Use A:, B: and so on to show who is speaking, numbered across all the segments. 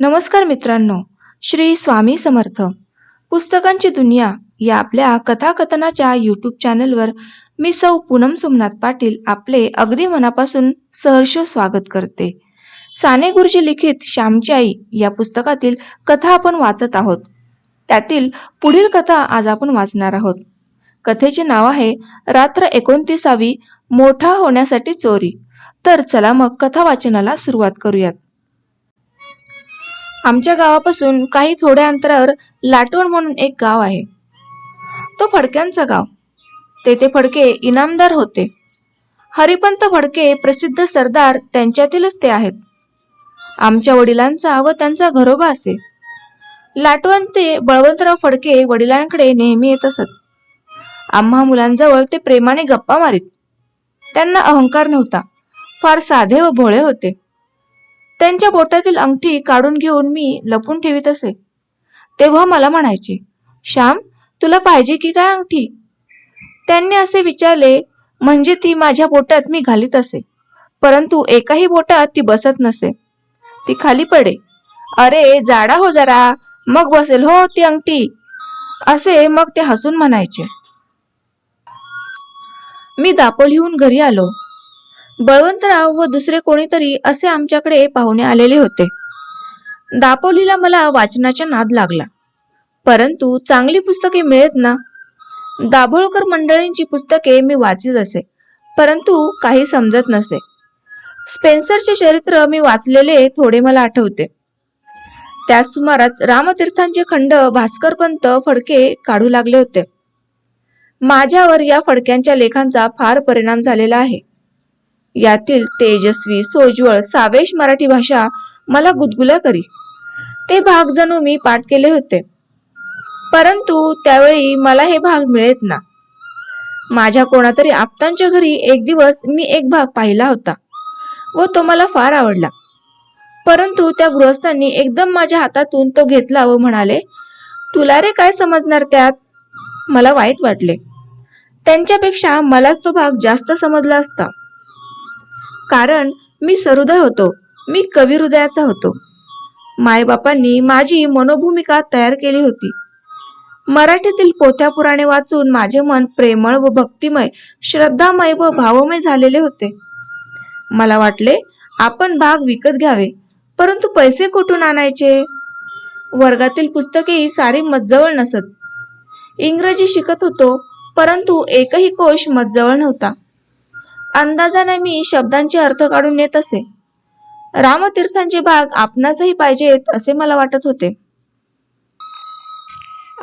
A: नमस्कार मित्रांनो श्री स्वामी समर्थ पुस्तकांची दुनिया या आपल्या कथाकथनाच्या यूट्यूब चॅनलवर मी सौ पूनम सोमनाथ पाटील आपले अगदी मनापासून सहर्ष स्वागत करते साने गुरुजी लिखित श्यामची आई या पुस्तकातील कथा आपण वाचत आहोत त्यातील पुढील कथा आज आपण वाचणार आहोत कथेचे नाव आहे रात्र एकोणतीसावी मोठा होण्यासाठी चोरी तर चला मग कथा वाचनाला सुरुवात करूयात आमच्या गावापासून काही थोड्या अंतरावर लाटवण म्हणून एक गाव आहे तो फडक्यांचा गाव तेथे फडके इनामदार होते हरिपंत फडके प्रसिद्ध सरदार त्यांच्यातीलच ते आहेत आमच्या वडिलांचा व त्यांचा घरोबा असे लाटवण ते बळवंतराव फडके वडिलांकडे नेहमी येत असत आम्हा मुलांजवळ ते प्रेमाने गप्पा मारीत त्यांना अहंकार नव्हता फार साधे व भोळे होते त्यांच्या बोटातील अंगठी काढून घेऊन मी लपून ठेवीत असे तेव्हा मला म्हणायचे श्याम तुला पाहिजे की काय अंगठी त्यांनी असे विचारले म्हणजे ती माझ्या बोटात मी घालीत असे परंतु एकाही बोटात ती बसत नसे ती खाली पडे अरे जाडा हो जरा मग बसेल हो ती अंगठी असे मग ते हसून म्हणायचे मी दापोलीहून घरी आलो बळवंतराव व दुसरे कोणीतरी असे आमच्याकडे पाहुणे आलेले होते दापोलीला मला वाचनाचा नाद लागला परंतु चांगली पुस्तके मिळत ना दाभोळकर मंडळींची पुस्तके मी वाचित असे परंतु काही समजत नसे स्पेन्सरचे चरित्र मी वाचलेले थोडे मला आठवते त्याच सुमारास रामतीर्थांचे खंड भास्करपंत फडके काढू लागले होते माझ्यावर या फडक्यांच्या लेखांचा फार परिणाम झालेला आहे यातील तेजस्वी सोज्वळ सावेश मराठी भाषा मला गुदगुला करी ते भाग जणू मी पाठ केले होते परंतु त्यावेळी मला हे भाग मिळत ना माझ्या कोणातरी आप्तांच्या घरी एक दिवस मी एक भाग पाहिला होता व तो मला फार आवडला परंतु त्या गृहस्थांनी एकदम माझ्या हातातून तो घेतला व म्हणाले तुला रे काय समजणार त्यात मला वाईट वाटले त्यांच्यापेक्षा मलाच तो भाग जास्त समजला असता कारण मी सहृदय होतो मी कवी हृदयाचा होतो मायबापांनी माझी मनोभूमिका तयार केली होती मराठीतील पोथ्या पुराणे वाचून माझे मन प्रेमळ व भक्तिमय श्रद्धामय व भावमय झालेले होते मला वाटले आपण भाग विकत घ्यावे परंतु पैसे कुठून आणायचे वर्गातील पुस्तकेही सारी मजजवळ नसत इंग्रजी शिकत होतो परंतु एकही कोश मजजवळ नव्हता अंदाजाने मी शब्दांचे अर्थ काढून नेत असे रामतीर्थांचे भाग आपणासही पाहिजेत असे मला वाटत होते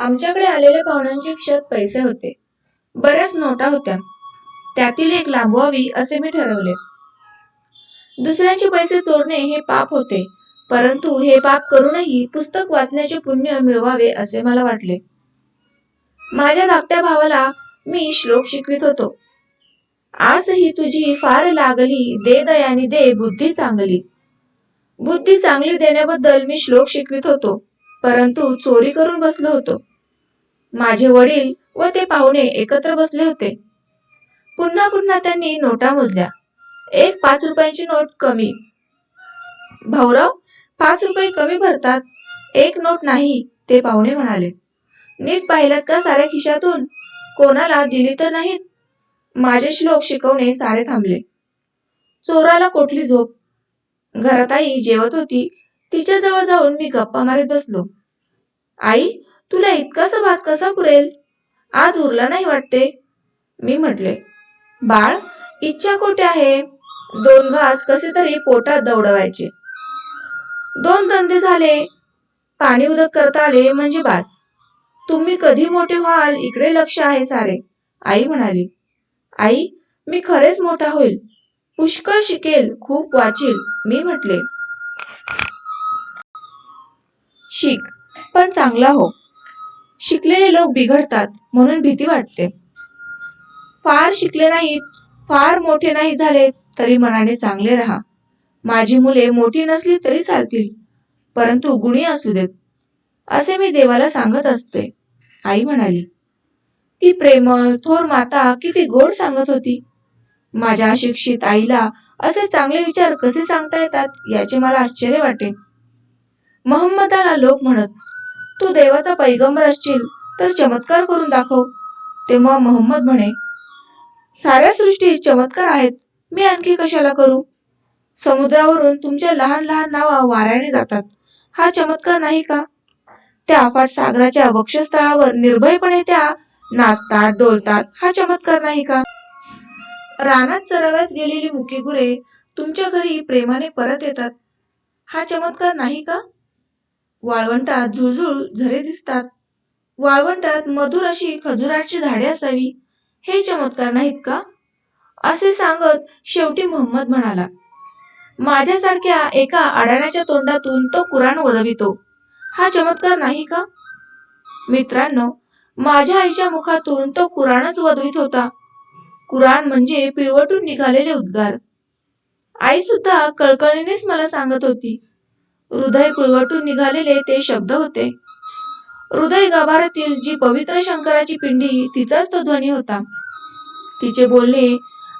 A: आमच्याकडे आलेल्या पाहुण्यांचे क्षत पैसे होते बऱ्याच नोटा होत्या त्यातील एक लांबवावी असे मी ठरवले दुसऱ्यांचे पैसे चोरणे हे पाप होते परंतु हे पाप करूनही पुस्तक वाचण्याचे पुण्य मिळवावे असे मला वाटले माझ्या धाकट्या भावाला मी श्लोक शिकवित होतो आजही तुझी फार लागली दे दयानी दे बुद्धी चांगली बुद्धी चांगली देण्याबद्दल मी श्लोक शिकवित होतो परंतु चोरी करून बसलो होतो माझे वडील व ते पाहुणे एकत्र बसले होते पुन्हा पुन्हा त्यांनी नोटा मोजल्या एक पाच रुपयांची नोट कमी भाऊराव पाच रुपये कमी भरतात एक नोट नाही ते पाहुणे म्हणाले नीट पाहिल्यात का साऱ्या खिशातून कोणाला दिली तर नाहीत माझे श्लोक शिकवणे सारे थांबले चोराला कोठली झोप घरात आई जेवत होती तिच्या जवळ जाऊन मी गप्पा मारीत बसलो आई तुला इतकासा भात कसा पुरेल आज उरला नाही वाटते मी म्हटले बाळ इच्छा कोठे आहे दोन घास कसे तरी पोटात दौडवायचे दोन धंदे झाले पाणी उदक करता आले म्हणजे बास तुम्ही कधी मोठे व्हाल इकडे लक्ष आहे सारे आई म्हणाली आई मी खरेच मोठा होईल पुष्कळ शिकेल खूप वाचील मी म्हटले शिक पण चांगला हो शिकलेले लोक बिघडतात म्हणून भीती वाटते फार शिकले नाहीत फार मोठे नाही झाले तरी मनाने चांगले राहा माझी मुले मोठी नसली तरी चालतील परंतु गुणी असू देत असे मी देवाला सांगत असते आई म्हणाली ही प्रेमळ थोर माता किती गोड सांगत होती माझ्या अशिक्षित आईला असे चांगले विचार कसे सांगता येतात याचे मला आश्चर्य वाटे महम्मदाला लोक म्हणत तू देवाचा पैगंबर असशील तर चमत्कार करून दाखव तेव्हा मोहम्मद म्हणे साऱ्या सृष्टी चमत्कार आहेत मी आणखी कशाला करू समुद्रावरून तुमच्या लहान लहान नावा वाऱ्याने जातात हा चमत्कार नाही का त्या अफाट सागराच्या वक्षस्थळावर निर्भयपणे त्या नाचतात डोलतात हा चमत्कार नाही का रानात चराव्यास गेलेली मुकी गुरे तुमच्या घरी प्रेमाने परत येतात हा चमत्कार नाही का वाळवंटात झुळझुळ झरे दिसतात वाळवंटात मधुर अशी खजुराची झाडे असावी हे चमत्कार नाहीत का असे सांगत शेवटी मोहम्मद म्हणाला माझ्यासारख्या एका अडाण्याच्या तोंडातून तो कुराण वदवितो हा चमत्कार नाही का मित्रांनो माझ्या आईच्या मुखातून तो कुराणच वधवित होता कुराण म्हणजे पिळवटून निघालेले उद्गार आई सुद्धा कळकळीनेच मला सांगत होती हृदय पिळवटून निघालेले ते शब्द होते हृदय गाभारातील जी पवित्र शंकराची पिंडी तिचाच तो ध्वनी होता तिचे बोलणे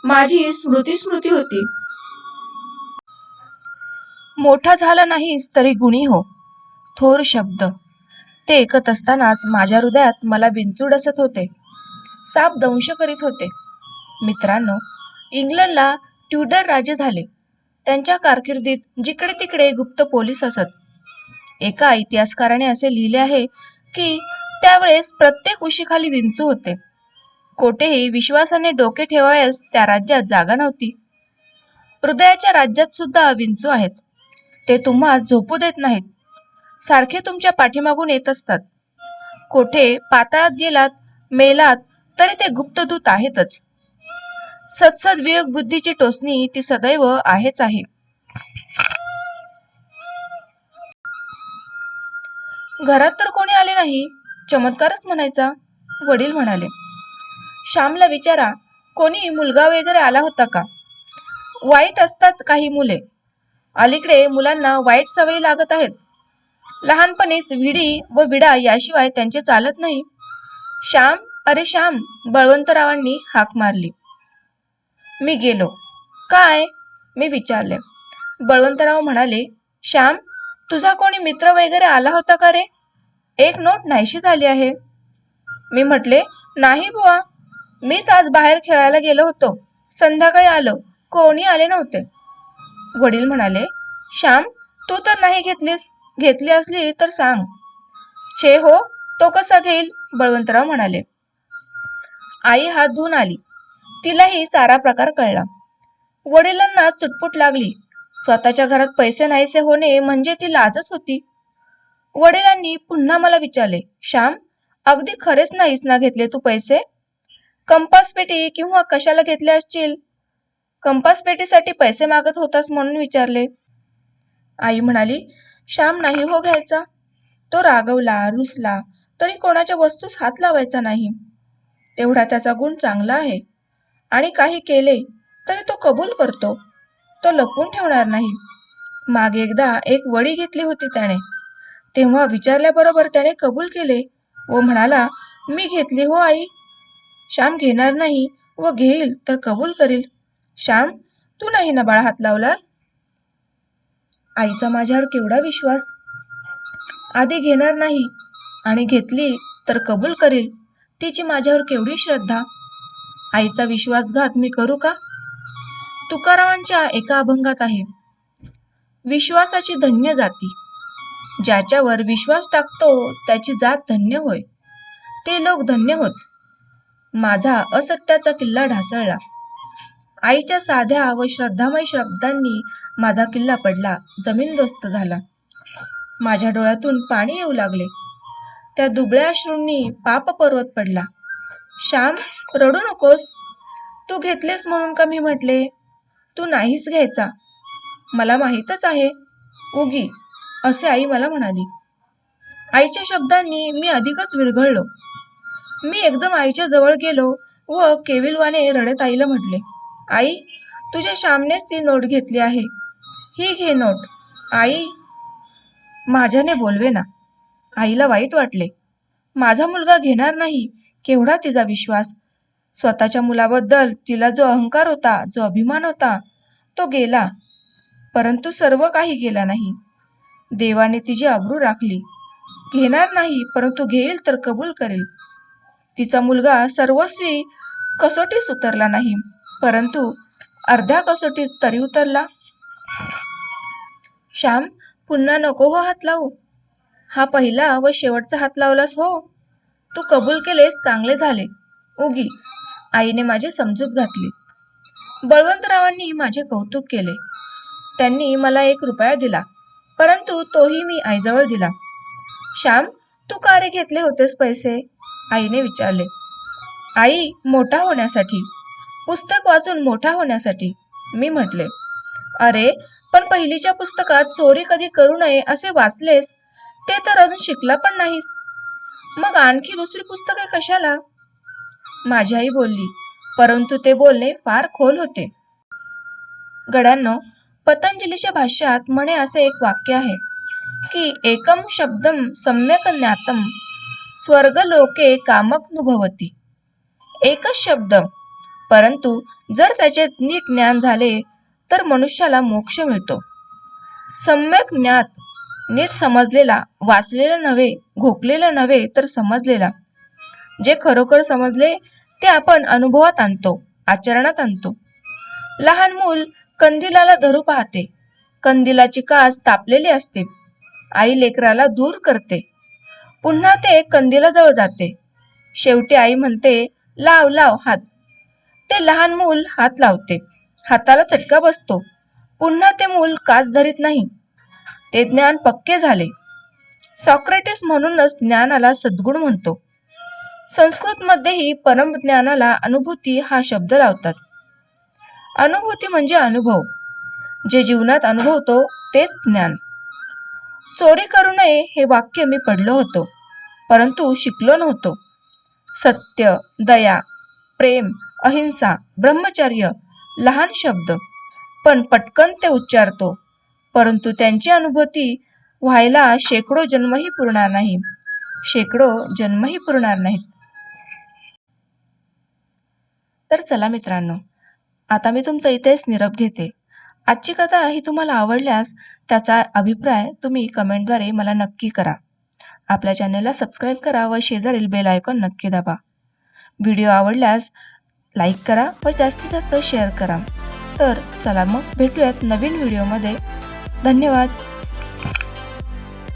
A: माझी स्मृती स्मृती होती मोठा झाला नाहीस तरी गुणी हो थोर शब्द ते ऐकत असतानाच माझ्या हृदयात मला विंचूड असत होते साप दंश करीत होते मित्रांनो इंग्लंडला ट्युडर राजे झाले त्यांच्या कारकिर्दीत जिकडे तिकडे गुप्त पोलीस असत एका इतिहासकाराने असे लिहिले आहे की त्यावेळेस प्रत्येक उशीखाली विंचू होते कोठेही विश्वासाने डोके ठेवायस त्या राज्यात जागा नव्हती हृदयाच्या राज्यात सुद्धा विंचू आहेत ते तुम्हा झोपू देत नाहीत सारखे तुमच्या पाठीमागून येत असतात कोठे पाताळात गेलात मेलात तरी ते गुप्तदूत आहेतच सत्सद विवेक बुद्धीची टोचणी ती सदैव आहेच आहे घरात तर कोणी आले नाही चमत्कारच म्हणायचा वडील म्हणाले श्यामला विचारा कोणी मुलगा वगैरे आला होता का वाईट असतात काही मुले अलीकडे मुलांना वाईट सवयी लागत आहेत लहानपणीच विडी व विडा याशिवाय त्यांचे चालत नाही श्याम अरे श्याम बळवंतरावांनी हाक मारली मी गेलो काय मी विचारले बळवंतराव म्हणाले श्याम तुझा कोणी मित्र वगैरे आला होता का रे एक नोट नाहीशी झाली आहे मी म्हटले नाही बुवा मीच आज बाहेर खेळायला गेलो होतो संध्याकाळी आलो कोणी आले नव्हते वडील म्हणाले श्याम तू तर नाही घेतलीस घेतली असली तर सांग छे हो तो कसा घेईल बळवंतराव म्हणाले आई हात धुवून आली तिलाही सारा प्रकार कळला वडिलांना चुटपुट लागली स्वतःच्या घरात पैसे नाहीसे होणे म्हणजे ती लाजच होती वडिलांनी पुन्हा मला विचारले श्याम अगदी खरेच नाहीस ना घेतले तू पैसे कंपास पेटी किंवा कशाला घेतले असतील कंपास पेटीसाठी पैसे मागत होतास म्हणून विचारले आई म्हणाली श्याम नाही हो घ्यायचा तो रागवला रुसला तरी कोणाच्या वस्तूस हात लावायचा नाही तेवढा त्याचा गुण चांगला आहे आणि काही केले तरी तो कबूल करतो तो लपून ठेवणार नाही मागे एकदा एक वडी घेतली होती त्याने तेव्हा विचारल्याबरोबर त्याने कबूल केले व म्हणाला मी घेतली हो आई श्याम घेणार नाही व घेईल तर कबूल करील श्याम तू नाही ना बाळा हात लावलास आईचा माझ्यावर केवढा विश्वास आधी घेणार नाही आणि घेतली तर कबूल करेल तिची माझ्यावर केवढी श्रद्धा आईचा विश्वासघात मी करू का तुकारामांच्या एका अभंगात आहे विश्वासाची धन्य जाती ज्याच्यावर विश्वास टाकतो त्याची जात धन्य होय ते लोक धन्य होत माझा असत्याचा किल्ला ढासळला आईच्या साध्या व श्रद्धामय शब्दांनी माझा किल्ला पडला जमीनदोस्त झाला माझ्या डोळ्यातून पाणी येऊ लागले त्या दुबळ्या अश्रूंनी पाप पर्वत पडला श्याम रडू नकोस तू घेतलेस म्हणून का मी म्हटले तू नाहीच घ्यायचा मला माहीतच आहे उगी असे आई मला म्हणाली आईच्या शब्दांनी मी अधिकच विरघळलो मी एकदम आईच्या जवळ गेलो व केविलवाने रडत आईला म्हटले आई तुझ्या श्यामनेच ती नोट घेतली आहे ही घे नोट आई माझ्याने बोलवे ना आईला वाईट वाटले माझा मुलगा घेणार नाही केवढा तिचा विश्वास स्वतःच्या मुलाबद्दल तिला जो अहंकार होता जो अभिमान होता तो गेला परंतु सर्व काही गेला नाही देवाने तिची आबरू राखली घेणार नाही परंतु घेईल तर कबूल करेल तिचा मुलगा सर्वस्वी कसोटीस उतरला नाही परंतु अर्ध्या कसोटीत तरी उतरला श्याम पुन्हा नको हो हात लावू हा पहिला व शेवटचा हात लावलास हो तू कबूल केलेस चांगले झाले उगी आईने माझी समजूत घातली बळवंतरावांनी माझे कौतुक केले त्यांनी मला एक रुपया दिला परंतु तोही मी आईजवळ दिला श्याम तू का रे घेतले होतेस पैसे आईने विचारले आई मोठा होण्यासाठी पुस्तक वाचून मोठा होण्यासाठी मी म्हटले अरे पण पहिलीच्या पुस्तकात चोरी कधी करू नये असे वाचलेस ते तर अजून शिकला पण नाहीस मग आणखी दुसरी आहे कशाला माझी आई बोलली परंतु ते बोलणे फार खोल होते गडांनो पतंजलीच्या भाष्यात म्हणे असे एक वाक्य आहे की एकम शब्दम सम्यक ज्ञातम स्वर्गलोके कामक अनुभवती एकच शब्द परंतु जर त्याचे नीट ज्ञान झाले तर मनुष्याला मोक्ष मिळतो सम्यक ज्ञात नीट समजलेला वाचलेला नव्हे घोकलेला नव्हे तर समजलेला जे खरोखर समजले ते आपण अनुभवात आणतो आचरणात आणतो लहान मूल कंदिलाला धरू पाहते कंदिलाची कास तापलेली असते आई लेकराला दूर करते पुन्हा ते कंदिलाजवळ जाते शेवटी आई म्हणते लाव लाव हात ते लहान मूल हात लावते हाताला चटका बसतो पुन्हा ते मूल काच धरीत नाही ते ज्ञान पक्के झाले सॉक्रेटिस म्हणूनच ज्ञानाला सद्गुण म्हणतो संस्कृत परम ज्ञानाला अनुभूती हा शब्द लावतात अनुभूती म्हणजे अनुभव जे जीवनात अनुभवतो तेच ज्ञान चोरी करू नये हे वाक्य मी पडलो होतो परंतु शिकलो नव्हतो सत्य दया प्रेम अहिंसा ब्रह्मचर्य लहान शब्द पण पटकन ते उच्चारतो परंतु त्यांची अनुभूती व्हायला शेकडो जन्मही पुरणार नाही शेकडो जन्मही पुरणार नाहीत तर चला मित्रांनो आता मी तुमचा इथेच निरप घेते आजची कथा ही तुम्हाला आवडल्यास त्याचा अभिप्राय तुम्ही कमेंटद्वारे मला नक्की करा आपल्या चॅनेलला सबस्क्राईब करा व शेजारील बेल आयकॉन नक्की दाबा व्हिडिओ आवडल्यास लाईक करा व जास्तीत जास्त शेअर करा तर चला मग भेटूयात नवीन व्हिडिओमध्ये धन्यवाद